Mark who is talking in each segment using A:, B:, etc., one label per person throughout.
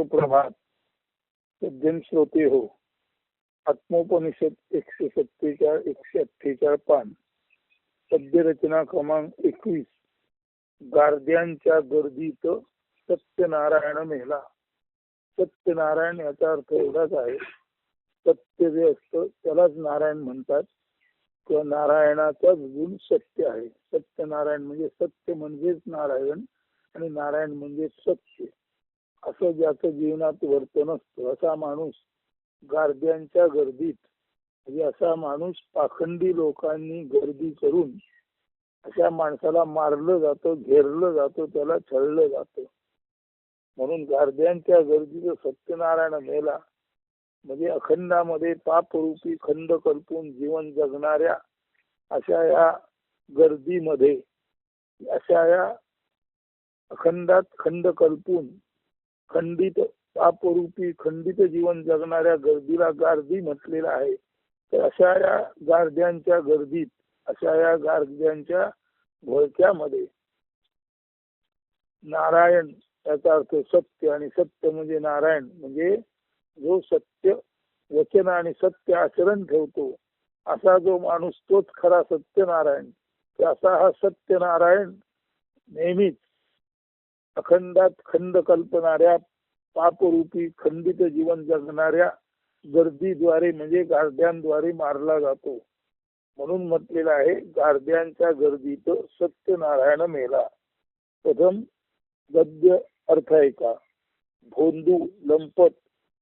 A: सुप्रभात. सज्जन श्रोते हो. आत्मोपनिषद एकशे सत्तेचाळ एकशे अठ्ठेचाळ पान. पद्यरचना क्रमांक एकवीस. गार्द्यांच्या गर्दीत सत्यनारायण मेला. सत्यनारायण याचा अर्थ एवढाच आहे. सत्य जे असतं त्यालाच नारायण म्हणतात. किंवा नारायणाचाच गुण सत्य आहे. सत्यनारायण म्हणजे सत्य म्हणजेच नारायण आणि नारायण म्हणजे सत्य. असं ज्याचं जीवनात वर्तन असतं असा माणूस गारद्यांच्या गर्दीत म्हणजे असा माणूस पाखंडी लोकांनी गर्दी करून अशा माणसाला मारलं जातं घेरलं जातं त्याला छळलं जातं. म्हणून गारद्यांच्या गर्दीचं सत्यनारायण मेला म्हणजे अखंडामध्ये पापरूपी खंड कल्पून जीवन जगणाऱ्या अशा या गर्दीमध्ये अशा या अखंडात खंड कल्पून खंडित पापरूपी खंडित जीवन जगणाऱ्या गर्दीला गार्दी म्हटलेला आहे. तर अशा या गारद्यांच्या गर्दीत अशा या गारद्यांच्या घोळक्यामध्ये नारायण याचा अर्थ सत्य आणि सत्य म्हणजे नारायण म्हणजे जो सत्य वचन आणि सत्य आचरण ठेवतो असा जो माणूस तोच खरा सत्यनारायण. तर असा हा सत्यनारायण नेहमीच अखंडात खंड कल्पणाऱ्या पापरूपी खंडित जीवन जगणाऱ्या गर्दीद्वारे म्हणजे गारद्यांद्वारे मारला जातो. म्हणून म्हटलेलं आहे गारद्यांच्या गर्दीत सत्यनारायण मेला. प्रथम गद्य अर्थ आहे का? भोंदू लंपट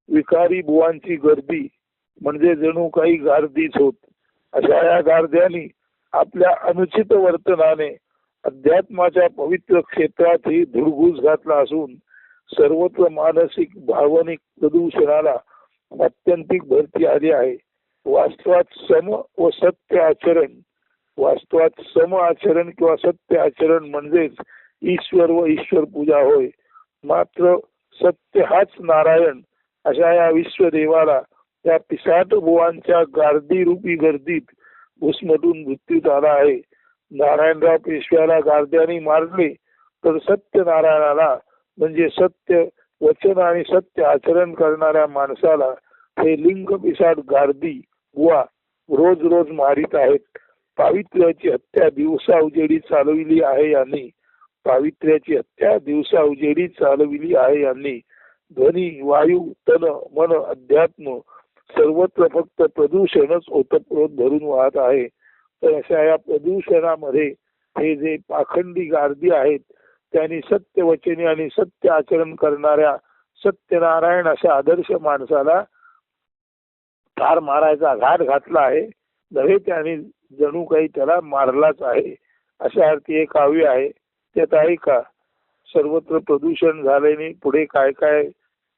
A: विकारी बुवांची गर्दी म्हणजे जणू काही गार्दीच होत. अशा या गारद्यांनी आपल्या अनुचित वर्तनाने अध्यात्माच्या पवित्र क्षेत्रातही धुडगूस घातला असून सर्वत्र मानसिक भावनिक प्रदूषणाला अत्यंतिक भरती आली आहे. वास्तवात सम व सत्य आचरण वास्तवात सम आचरण किंवा सत्य आचरण म्हणजेच ईश्वर व ईश्वर पूजा होय. मात्र सत्य हाच नारायण अशा या विश्वदेवाला त्या पिसाट बुवांच्या गार्दी रूपी गर्दीत घुसमटून मृत्यू झाला आहे. नारायणराव पेशव्याला गारद्यानी मारले तर सत्य नारायणाला म्हणजे सत्य वचन आणि सत्य आचरण करणाऱ्या माणसाला हे लिंग पिसाट गार्दी बुवा रोज रोज मारित आहेत. पावित्र्याची हत्या दिवसा उजेडी चालविली आहे यांनी. पावित्र्याची हत्या दिवसा उजेडी चालविली आहे यांनी. ध्वनी वायू तन मन अध्यात्म सर्वत्र फक्त प्रदूषणच ओतप्रोत भरून वाहत आहे. तर अशा या प्रदूषणामध्ये हे जे पाखंडी गार्दी आहेत त्यांनी सत्य वचने आणि सत्य आचरण करणाऱ्या सत्यनारायण अशा आदर्श माणसाला ठार मारायचा घाट घातला आहे. नव्हे त्याने जणू काही त्याला मारलाच आहे. अशा अर्थी एक काव्य आहे. त्यात आहे का? सर्वत्र प्रदूषण झाल्याने पुढे काय काय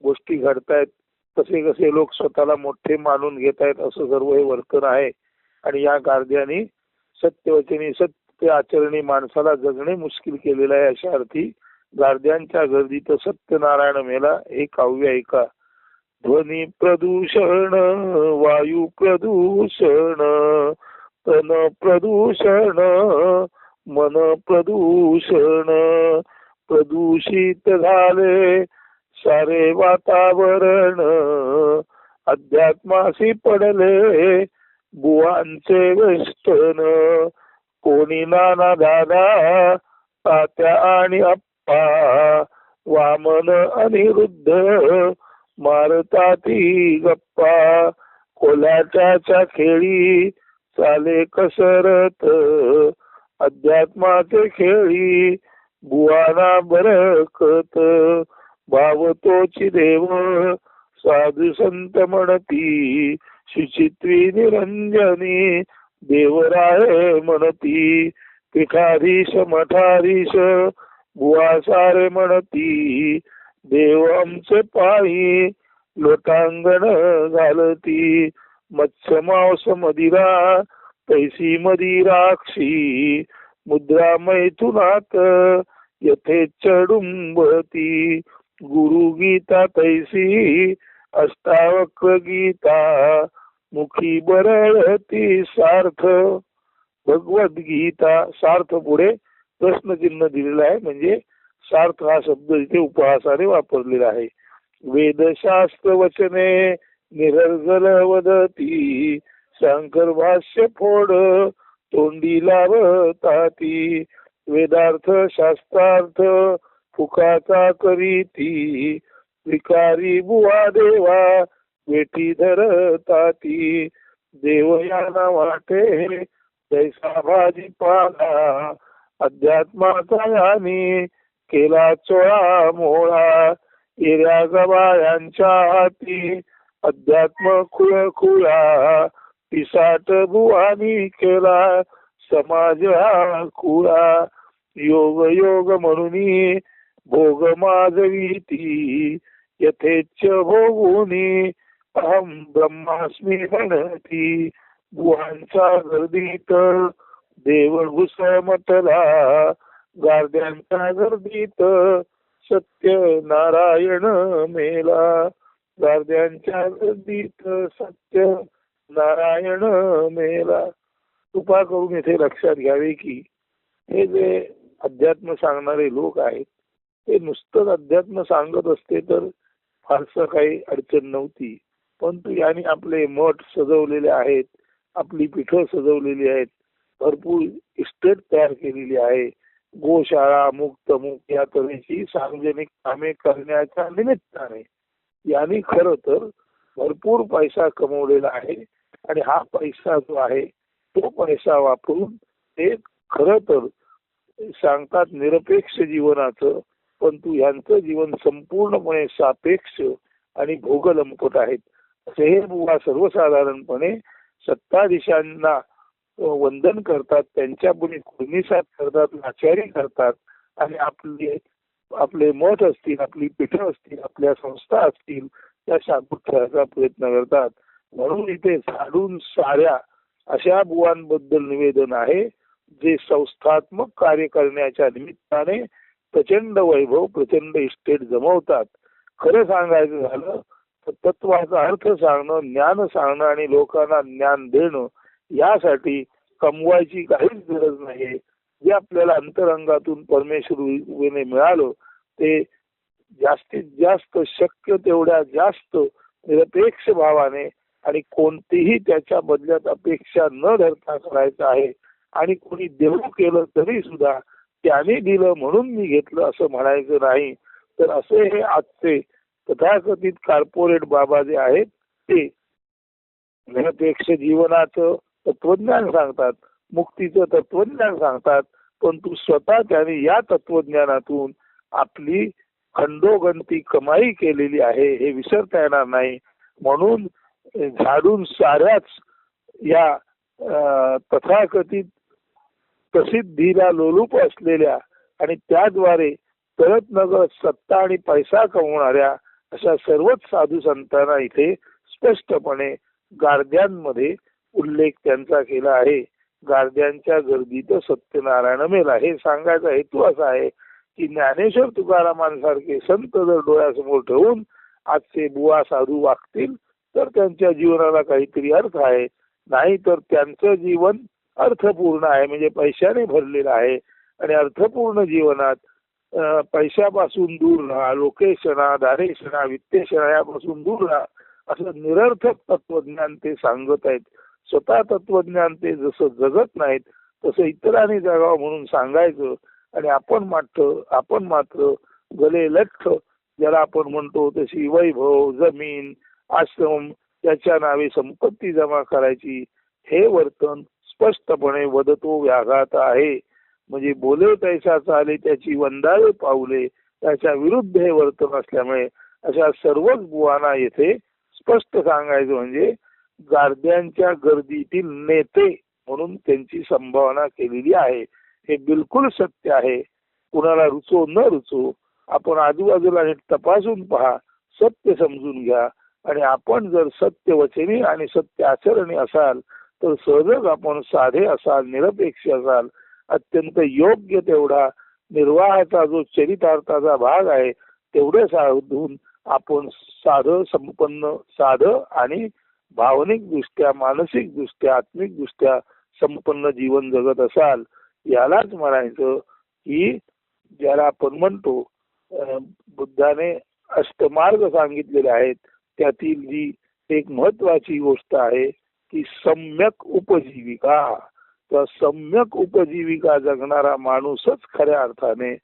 A: गोष्टी घडतायत कसे कसे लोक स्वतःला मोठे मानून घेत आहेत असं सर्व हे वर्तन आहे. आणि या गार्द्याने सत्यवचनी सत्य आचरणी माणसाला जगणे मुश्किल केलेलं आहे अशा अर्थी गार्द्यांच्या गर्दीत सत्यनारायण मेला हे काव्य ऐका. ध्वनी प्रदूषण वायू प्रदूषण तन प्रदूषण मन प्रदूषण प्रदूषित झाले सारे वातावरण अध्यात्माशी पडले बुवांचे वेष्टन कोणी नाना दादा तात्या आणि अप्पा वामन अनिरुद्ध मारताती गप्पा कोल्याच्या खेळी चाले कसरत अध्यात्माचे खेळी बुवाना बरकत भावतोची देव साधू संत म्हणती शिचित्वी निरंजनी देवराय म्हणती पिठारीश मठारीश बुवासारे म्हणती देव आमचे पायी लोटांगण घालती मत्स्य मांस मदिरा पैसी मदिराक्षी मुद्रा मैथुनात यथे चडुंबती गुरु गीता तैसी अष्टावक्र गीता मुखी बरळती सार्थ. भगवद्गीता सार्थ पुढे प्रश्नचिन्ह दिलेलं आहे. म्हणजे सार्थ हा शब्द इथे उपहासाने वापरलेला आहे. वेदशास्त्र वचने निरर्गल वदती. शंकर भाष्य फोड तोंडी लावताती. वेदार्थ शास्त्रार्थ फुकाचा करीती. विकारी बुवा देवा वेठी धरताती. देवयाना वाटे जैसा भाजीपाला. अध्यात्माचा यानी केला चोळा मोळा. येऱ्या गवायांच्या हाती अध्यात्म खुळ खुळा पिसाट बुवानी केला समाज हा खुळा योग योग म्हणून भोग माजवीती यथेच्छ भोगुनी अहम ब्रह्मास्मी म्हणती गुहांच्या गर्दीत देव घुसमटला गारद्यांच्या गर्दीत सत्य नारायण मेला गार्द्यांच्या गर्दीत सत्य नारायण मेला. कृपा करून इथे लक्षात घ्यावे की हे जे अध्यात्म सांगणारे लोक आहेत ते नुसतंच अध्यात्म सांगत असते तर फारसं काही अडचण नव्हती. परंतु यांनी आपले मठ सजवलेले आहेत आपली पिठं सजवलेली आहेत भरपूर इस्टेट तयार केलेली आहे. गोशाळा मुक्त मुक्त या तऱ्हेची सार्वजनिक कामे करण्याच्या निमित्ताने. यांनी खर तर भरपूर पैसा कमवलेला आहे आणि हा पैसा जो आहे तो पैसा वापरून ते खर तर सांगतात निरपेक्ष जीवनाचं परंतु यांचं जीवन संपूर्णपणे सापेक्ष आणि भोगलंपट आहेत. असे हे बुवा सर्वसाधारणपणे सत्ताधीशांना वंदन करतात त्यांच्यापुढे कुर्निसात करतात लाचारी करतात आणि आपले आपले मठ असतील आपली पीठ असतील आपल्या संस्था असतील त्या शाबूत ठेवायचा प्रयत्न करतात. म्हणून इथे झाडून साऱ्या अशा बुवांबद्दल निवेदन आहे जे संस्थात्मक कार्य करण्याच्या निमित्ताने प्रचंड वैभव प्रचंड इस्टेट जमवतात. खरं सांगायचं झालं तत्वाचा अर्थ सांगणं ज्ञान सांगणं आणि लोकांना ज्ञान देणं यासाठी कमवायची काहीच गरज नाही जे आपल्याला अंतरंगातून परमेश्वर मिळालं ते जास्तीत जास्त शक्य तेवढ्या जास्त निरपेक्ष भावाने आणि कोणतीही त्याच्या बदल्यात अपेक्षा न धरता करायचं आहे आणि कोणी देऊ केलं तरी सुद्धा त्याने दिलं म्हणून मी घेतलं असं म्हणायचं नाही. तर असे हे आजचे तथाकथित कार्पोरेट बाबा जे आहेत ते निरपेक्ष जीवनाचं तत्वज्ञान सांगतात मुक्तीचं तत्वज्ञान सांगतात परंतु स्वतः त्याने या तत्वज्ञानातून आपली खंडोगंती कमाई केलेली आहे हे विसरता येणार नाही. म्हणून झाडून साऱ्याच या तथाकथित प्रसिद्धीला लोलूप असलेल्या आणि त्याद्वारे परत नगर सत्ता आणि पैसा कमवणाऱ्या अशा सर्वच साधू संतांना इथे स्पष्टपणे गारद्यांमध्ये उल्लेख त्यांचा केला आहे. गारद्यांच्या गर्दीत सत्यनारायण मेला हे सांगायचा हेतू असा आहे की ज्ञानेश्वर तुकारामांसारखे संत जर डोळ्यासमोर ठेवून आजचे बुवा साधू वागतील तर त्यांच्या जीवनाला काहीतरी अर्थ आहे. नाही तर त्यांचं जीवन अर्थपूर्ण आहे म्हणजे पैशाने भरलेलं आहे. आणि अर्थपूर्ण जीवनात पैशापासून दूर राहा लोकेशना दारेशना वित्तेशना यापासून दूर राहा असं निरर्थक तत्वज्ञान ते सांगत आहेत. स्वतः तत्वज्ञान ते जसं जगत नाहीत तसं इतरांनी जगावं म्हणून सांगायचं आणि आपण मात्र आपण मात्र गले लठ्ठ ज्याला आपण म्हणतो तशी वैभव जमीन आश्रम त्याच्या नावे संपत्ती जमा करायची हे वर्तन स्पष्टपणे वदतो व्याघात आहे. म्हणजे बोले तैसा चाले त्याची वंदावे पावले त्याच्या विरुद्ध हे वर्तन असल्यामुळे अशा सर्वच बुवांना येथे स्पष्ट सांगायचं म्हणजे गारद्यांच्या गर्दीतील नेते म्हणून त्यांची संभावना केलेली आहे. हे बिलकुल सत्य आहे. कुणाला रुचो न रुचो आपण आजूबाजूला नीट तपासून पहा सत्य समजून घ्या. आणि आपण जर सत्य वचनी आणि सत्य आचरणी असाल तर सहजच आपण साधे असाल निरपेक्ष असाल अत्यंत योग्य तेवढा निर्वाहाचा जो चरितार्थाचा भाग आहे तेवढे साधून आपण साध संपन्न साध आणि भावनिक दृष्ट्या मानसिक दृष्ट्या आत्मिक दृष्ट्या संपन्न जीवन जगत असाल यालाच म्हणायचं की ज्याला आपण म्हणतो बुद्धाने अष्टमार्ग सांगितलेले आहेत त्यातील जी एक महत्वाची गोष्ट आहे की सम्यक उपजीविका. तर सम्यक उपजीविका जगणारा माणूसच खऱ्या अर्थाने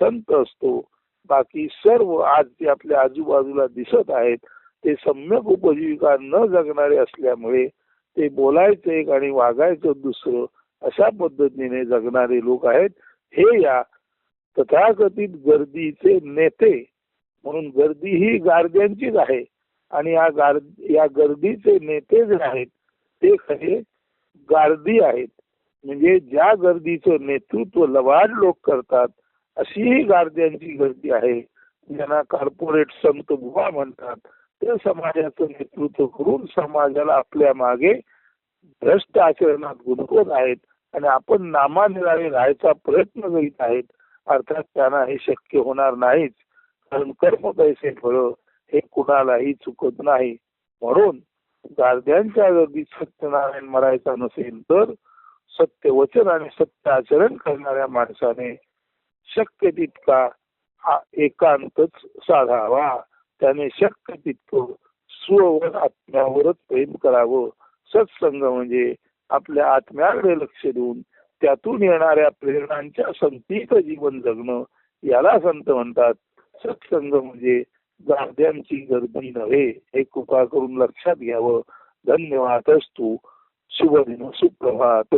A: संत असतो. बाकी सर्व आज जे आपल्या आजूबाजूला दिसत आहेत ते सम्यक उपजीविका न जगणारे असल्यामुळे ते बोलायचं एक आणि वागायचं दुसरं अशा पद्धतीने जगणारे लोक आहेत. हे या तथाकथित गर्दीचे नेते. म्हणून गर्दी ही गारद्यांचीच आहे. आणि या गार या गर्दीचे नेते जे आहेत ते खरे गारदी आहेत. म्हणजे ज्या गर्दीचं नेतृत्व लवाड लोक करतात अशी ही गारद्यांची गर्दी आहे. ज्यांना कॉर्पोरेट संत बुवा म्हणतात ते समाजाचं नेतृत्व करून समाजाला आपल्या मागे भ्रष्ट आचरणात गुंतवत आहेत आणि आपण नामानिराळे राहायचा प्रयत्न करीत आहेत. अर्थात त्यांना हे शक्य होणार नाहीच. कारण कर्म पैसे फळ हे कुणालाही चुकत नाही. म्हणून गार्द्यांच्या गर्दीत सत्यनारायण मरायचा नसेल तर सत्य वचन आणि सत्य आचरण करणाऱ्या माणसाने शक्य तितका हा एकांतच साधावा. त्याने शक्य तितकं स्ववर आत्म्यावरच प्रेम करावं. सत्संग म्हणजे आपल्या आत्म्याकडे लक्ष देऊन त्यातून येणाऱ्या प्रेरणांच्या संतीत जीवन जगणं. याला संत म्हणतात. सत्संग म्हणजे गाद्यांची गर्दी नव्हे. हे कृपा करून लक्षात घ्यावं. धन्यवाद असतो. शुभ दिन सुप्रभात.